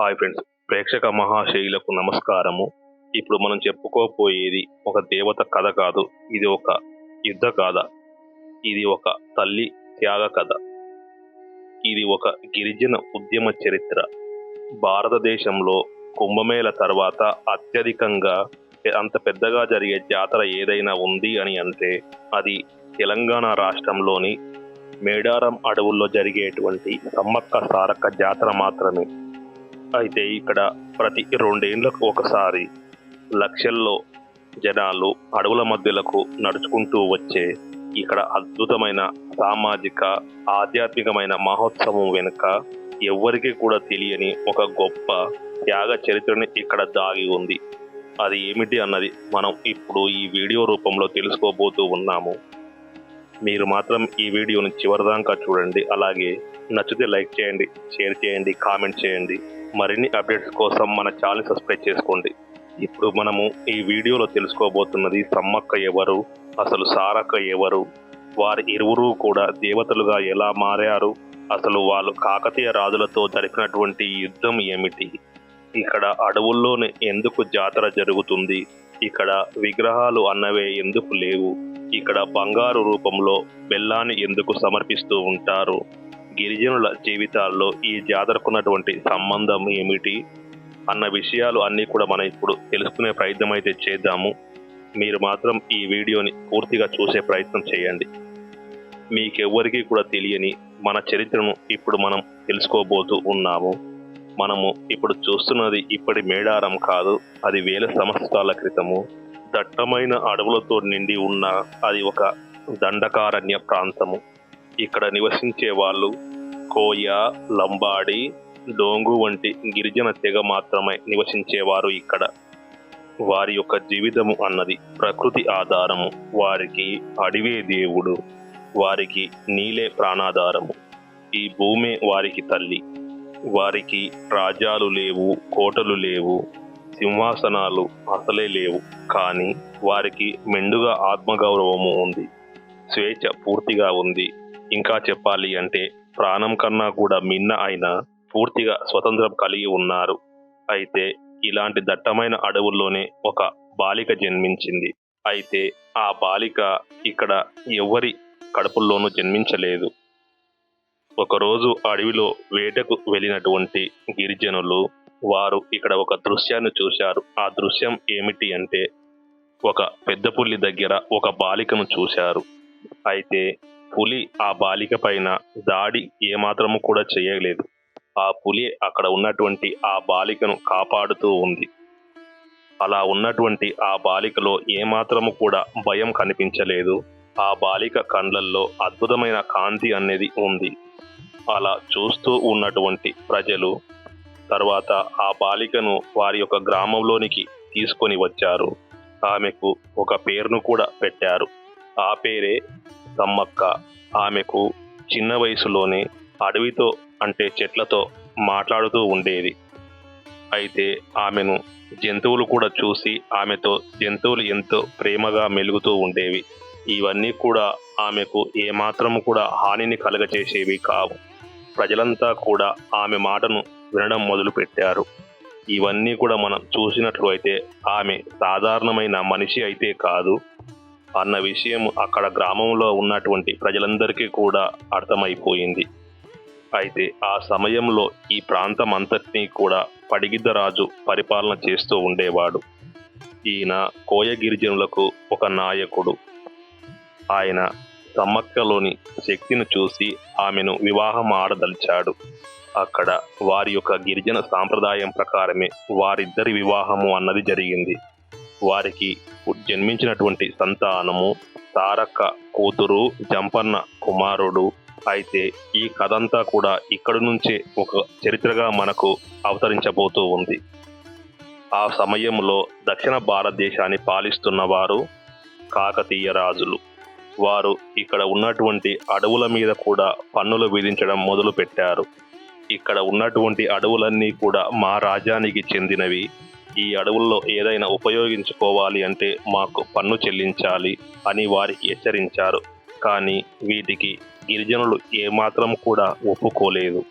Hi friends ప్రేక్షక మహాశైలకు నమస్కారము. ఇప్పుడు మనం చెప్పుకోపోయేది ఒక దేవత కథ కాదు. ఇది ఒక యుద్ధ కథ. ఇది ఒక తల్లి త్యాగ కథ. ఇది ఒక గిరిజన ఉద్యమ చరిత్ర. భారతదేశంలో కుంభమేళ తర్వాత అత్యధికంగా అంత పెద్దగా జరిగే జాతర ఏదైనా ఉంది అని అంటే అది తెలంగాణ రాష్ట్రంలోని మేడారం అడవుల్లో జరిగేటువంటి సమ్మక్క సారక్క జాతర మాత్రమే. అయితే ఇక్కడ ప్రతి రెండేళ్ళకు ఒకసారి లక్షల్లో జనాలు అడవుల మధ్యలకు నడుచుకుంటూ వచ్చే ఇక్కడ అద్భుతమైన సామాజిక ఆధ్యాత్మికమైన మహోత్సవం వెనుక ఎవ్వరికీ కూడా తెలియని ఒక గొప్ప త్యాగ చరిత్రని ఇక్కడ దాగి ఉంది. అది ఏమిటి అన్నది మనం ఇప్పుడు ఈ వీడియో రూపంలో తెలుసుకోబోతూ ఉన్నాము. మీరు మాత్రం ఈ వీడియోని చివరిదాకా చూడండి. అలాగే నచ్చితే లైక్ చేయండి షేర్ చేయండి కామెంట్ చేయండి. మరిన్ని అప్డేట్స్ కోసం మన ఛానల్ సబ్స్క్రైబ్ చేసుకోండి. ఇప్పుడు మనము ఈ వీడియోలో తెలుసుకోబోతున్నది సమ్మక్క ఎవరు అసలు సారక్క ఎవరు వారి ఇరువురు కూడా దేవతలుగా ఎలా మారారు అసలు వాళ్ళు కాకతీయ రాజులతో జరిపినటువంటి యుద్ధం ఏమిటి ఇక్కడ అడవుల్లోనే ఎందుకు జాతర జరుగుతుంది ఇక్కడ విగ్రహాలు అన్నవే ఎందుకు లేవు ఇక్కడ బంగారు రూపంలో బెల్లాన్ని ఎందుకు సమర్పిస్తూ ఉంటారు గిరిజనుల జీవితాల్లో ఈ జాతరకున్నటువంటి సంబంధం ఏమిటి అన్న విషయాలు అన్నీ కూడా మనం ఇప్పుడు తెలుసుకునే ప్రయత్నం అయితే చేద్దాము. మీరు మాత్రం ఈ వీడియోని పూర్తిగా చూసే ప్రయత్నం చేయండి. మీకెవ్వరికీ కూడా తెలియని మన చరిత్రను ఇప్పుడు మనం తెలుసుకోబోతూ ఉన్నాము. మనము ఇప్పుడు చూస్తున్నది ఇప్పటి మేడారం కాదు అది వేల సంవత్సరాల క్రితము. దట్టమైన అడవులతో నిండి ఉన్న అది ఒక దండకారణ్య ప్రాంతము. ఇక్కడ నివసించే వాళ్ళు కోయ లంబాడి డోంగు వంటి గిరిజన తెగ మాత్రమే నివసించేవారు ఇక్కడ. వారి యొక్క జీవితము అన్నది ప్రకృతి ఆధారము. వారికి అడివే దేవుడు. వారికి నీలే ప్రాణాధారము. ఈ భూమే వారికి తల్లి. వారికి రాజ్యాలు లేవు కోటలు లేవు సింహాసనాలు అసలే లేవు. కానీ వారికి మెండుగా ఆత్మగౌరవము ఉంది. స్వేచ్ఛ పూర్తిగా ఉంది. ఇంకా చెప్పాలి అంటే ప్రాణం కన్నా కూడా మిన్న అయిన పూర్తిగా స్వతంత్రం కలిగి ఉన్నారు. అయితే ఇలాంటి దట్టమైన అడవుల్లోనే ఒక బాలిక జన్మించింది. అయితే ఆ బాలిక ఇక్కడ ఎవరి కడుపుల్లోనూ జన్మించలేదు. ఒకరోజు అడవిలో వేటకు వెళ్ళినటువంటి గిరిజనులు వారు ఇక్కడ ఒక దృశ్యాన్ని చూశారు. ఆ దృశ్యం ఏమిటి అంటే ఒక పెద్ద పుల్లి దగ్గర ఒక బాలికను చూశారు. అయితే పులి ఆ బాలిక పైన దాడి ఏమాత్రము కూడా చేయలేదు. ఆ పులి అక్కడ ఉన్నటువంటి ఆ బాలికను కాపాడుతూ ఉంది. అలా ఉన్నటువంటి ఆ బాలికలో ఏమాత్రము కూడా భయం కనిపించలేదు. ఆ బాలిక కండ్లల్లో అద్భుతమైన కాంతి అనేది ఉంది. అలా చూస్తూ ఉన్నటువంటి ప్రజలు తర్వాత ఆ బాలికను వారి యొక్క గ్రామంలోనికి తీసుకొని వచ్చారు. ఆమెకు ఒక పేరును కూడా పెట్టారు. ఆ పేరే సమ్మక్క ఆమెకు చిన్న వయసులోనే అడవితో అంటే చెట్లతో మాట్లాడుతూ ఉండేది. అయితే ఆమెను జంతువులు కూడా చూసి ఆమెతో జంతువులు ఎంతో ప్రేమగా మెలుగుతూ ఉండేవి. ఇవన్నీ కూడా ఆమెకు ఏమాత్రము కూడా హానిని కలగచేసేవి కావు. ప్రజలంతా కూడా ఆమె మాటను వినడం మొదలుపెట్టారు. ఇవన్నీ కూడా మనం చూసినట్లు అయితే ఆమె సాధారణమైన మనిషి అయితే కాదు. అన్న విషయం అక్కడ గ్రామంలో ఉన్నటువంటి ప్రజలందరికీ కూడా అర్థమైపోయింది. అయితే ఆ సమయంలో ఈ ప్రాంతం అంతటినీ కూడా పడిగిద్దరాజు పరిపాలన చేస్తూ ఉండేవాడు. ఈయన కోయ గిరిజనులకు ఒక నాయకుడు. ఆయన సమ్మక్కలోని శక్తిని చూసి ఆమెను వివాహం ఆడదలిచాడు అక్కడ వారి యొక్క గిరిజన సాంప్రదాయం ప్రకారమే వారిద్దరి వివాహము అన్నది జరిగింది. వారికి జన్మించినటువంటి సంతానము తారక్క కూతురు జంపన్న కుమారుడు అయితే ఈ కథంతా కూడా ఇక్కడి నుంచే ఒక చరిత్రగా మనకు అవతరించబోతూ ఉంది. ఆ సమయంలో దక్షిణ భారతదేశాన్ని పాలిస్తున్న వారు కాకతీయ రాజులు. వారు ఇక్కడ ఉన్నటువంటి అడవుల మీద కూడా పన్నులు విధించడం మొదలు పెట్టారు ఇక్కడ ఉన్నటువంటి అడవులన్నీ కూడా మా రాజ్యానికి చెందినవి. ఈ అడవుల్లో ఏదైనా ఉపయోగించుకోవాలి అంటే మాకు పన్ను చెల్లించాలి అని వారికి హెచ్చరించారు. కానీ వీటికి గిరిజనులు ఏమాత్రం కూడా ఒప్పుకోలేదు.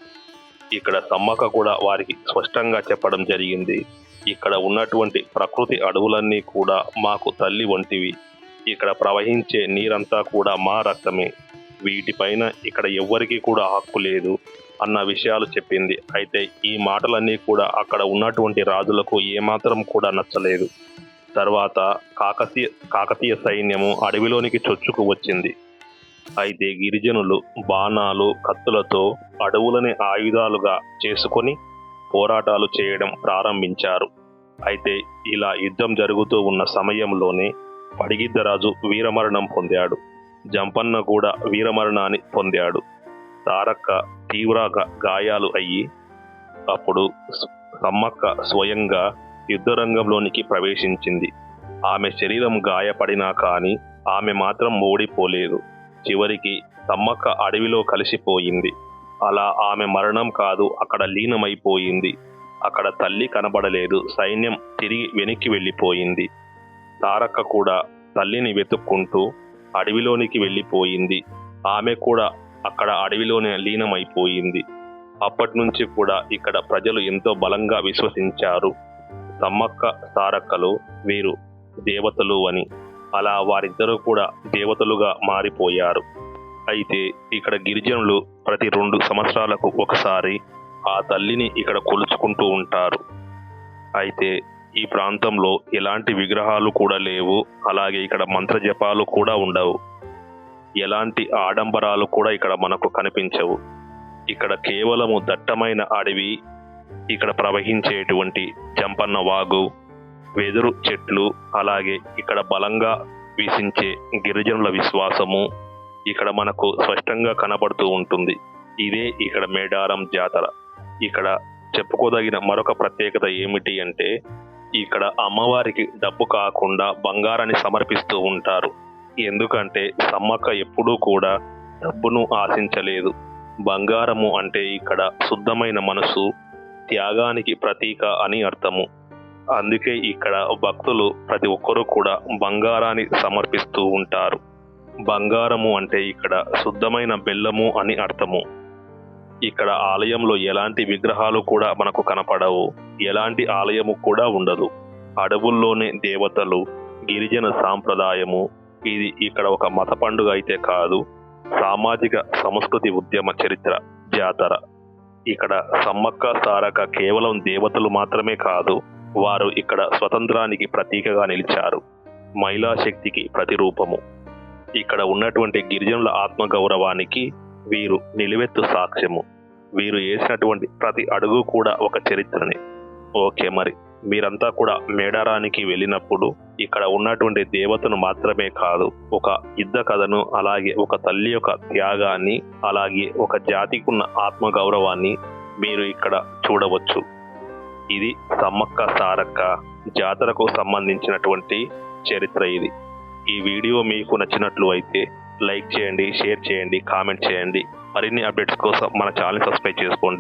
ఇక్కడ సమ్మక కూడా వారికి స్పష్టంగా చెప్పడం జరిగింది. ఇక్కడ ఉన్నటువంటి ప్రకృతి అడవులన్నీ కూడా మాకు తల్లి వంటివి. ఇక్కడ ప్రవహించే నీరంతా కూడా మా రక్తమే. వీటిపైన ఇక్కడ ఎవ్వరికీ కూడా హక్కు లేదు. అన్న విషయాలు చెప్పింది. అయితే ఈ మాటలన్నీ కూడా అక్కడ ఉన్నటువంటి రాజులకు ఏమాత్రం కూడా నచ్చలేదు. తర్వాత కాకతీయ కాకతీయ సైన్యము అడవిలోనికి చొచ్చుకు వచ్చింది. అయితే గిరిజనులు బాణాలు కత్తులతో అడవులని ఆయుధాలుగా చేసుకొని పోరాటాలు చేయడం ప్రారంభించారు. అయితే ఇలా యుద్ధం జరుగుతూ ఉన్న సమయంలోనే పడిగిద్దరాజు వీరమరణం పొందాడు. జంపన్న కూడా వీరమరణాన్ని పొందాడు. తారక్క తీవ్ర గాయాలు అయ్యి అప్పుడు సమ్మక్క స్వయంగా యుద్ధరంగంలోనికి ప్రవేశించింది. ఆమె శరీరం గాయపడినా కానీ ఆమె మాత్రం ఓడిపోలేదు. చివరికి సమ్మక్క అడవిలో కలిసిపోయింది. అలా ఆమె మరణం కాదు అక్కడ లీనమైపోయింది. అక్కడ తల్లి కనబడలేదు సైన్యం తిరిగి వెనక్కి వెళ్ళిపోయింది. తారక్క కూడా తల్లిని వెతుక్కుంటూ అడవిలోనికి వెళ్ళిపోయింది. ఆమె కూడా అక్కడ అడవిలోనే లీనమైపోయింది. అప్పటి నుంచి కూడా ఇక్కడ ప్రజలు ఎంతో బలంగా విశ్వసించారు. సమ్మక్క తారక్కలు వీరు దేవతలు అని. అలా వారిద్దరూ కూడా దేవతలుగా మారిపోయారు. అయితే ఇక్కడ గిరిజనులు ప్రతి రెండు సంవత్సరాలకు ఒకసారి ఆ తల్లిని ఇక్కడ కొలుచుకుంటూ ఉంటారు. అయితే ఈ ప్రాంతంలో ఎలాంటి విగ్రహాలు కూడా లేవు. అలాగే ఇక్కడ మంత్ర జపాలు కూడా ఉండవు. ఎలాంటి ఆడంబరాలు కూడా ఇక్కడ మనకు కనిపించవు. ఇక్కడ కేవలము దట్టమైన అడవి ఇక్కడ ప్రవహించేటువంటి చంపన్న వాగు వెదురు చెట్లు అలాగే ఇక్కడ బలంగా వీసించే గిరిజనుల విశ్వాసము ఇక్కడ మనకు స్పష్టంగా కనబడుతూ ఉంటుంది. ఇదే ఇక్కడ మేడారం జాతర. ఇక్కడ చెప్పుకోదగిన మరొక ప్రత్యేకత ఏమిటి అంటే ఇక్కడ అమ్మవారికి డబ్బు కాకుండా బంగారాన్ని సమర్పిస్తూ ఉంటారు. ఎందుకంటే సమ్మక్క ఎప్పుడూ కూడా డబ్బును ఆశించలేదు. బంగారము అంటే ఇక్కడ శుద్ధమైన మనసు త్యాగానికి ప్రతీక అని అర్థము. అందుకే ఇక్కడ భక్తులు ప్రతి ఒక్కరూ కూడా బంగారాన్ని సమర్పిస్తూ ఉంటారు. బంగారము అంటే ఇక్కడ శుద్ధమైన బెల్లము అని అర్థము. ఇక్కడ ఆలయంలో ఎలాంటి విగ్రహాలు కూడా మనకు కనపడవు. ఎలాంటి ఆలయము కూడా ఉండదు. అడవుల్లోనే దేవతలు గిరిజన సాంప్రదాయము ఇది ఇక్కడ ఒక మత పండుగ అయితే కాదు సామాజిక సంస్కృతి ఉద్యమ చరిత్ర జాతర. ఇక్కడ సమ్మక్క సారక కేవలం దేవతలు మాత్రమే కాదు వారు ఇక్కడ స్వతంత్రానికి ప్రతీకగా నిలిచారు. మహిళా శక్తికి ప్రతిరూపము. ఇక్కడ ఉన్నటువంటి గిరిజనుల ఆత్మగౌరవానికి వీరు నిలువెత్తు సాక్ష్యము. వీరు వేసినటువంటి ప్రతి అడుగు కూడా ఒక చరిత్రని. ఓకే మరి. మీరంతా కూడా మేడారానికి వెళ్ళినప్పుడు ఇక్కడ ఉన్నటువంటి దేవతను మాత్రమే కాదు ఒక యుద్ధ కథను అలాగే ఒక తల్లి యొక్క త్యాగాన్ని అలాగే ఒక జాతికున్న ఉన్న ఆత్మగౌరవాన్ని మీరు ఇక్కడ చూడవచ్చు. ఇది సమ్మక్క సారక్క జాతరకు సంబంధించినటువంటి చరిత్ర ఇది. ఈ వీడియో మీకు నచ్చినట్లు అయితే లైక్ చేయండి షేర్ చేయండి కామెంట్ చేయండి. మరిన్ని అప్డేట్స్ కోసం మన ఛానల్ సబ్స్క్రైబ్ చేసుకోండి.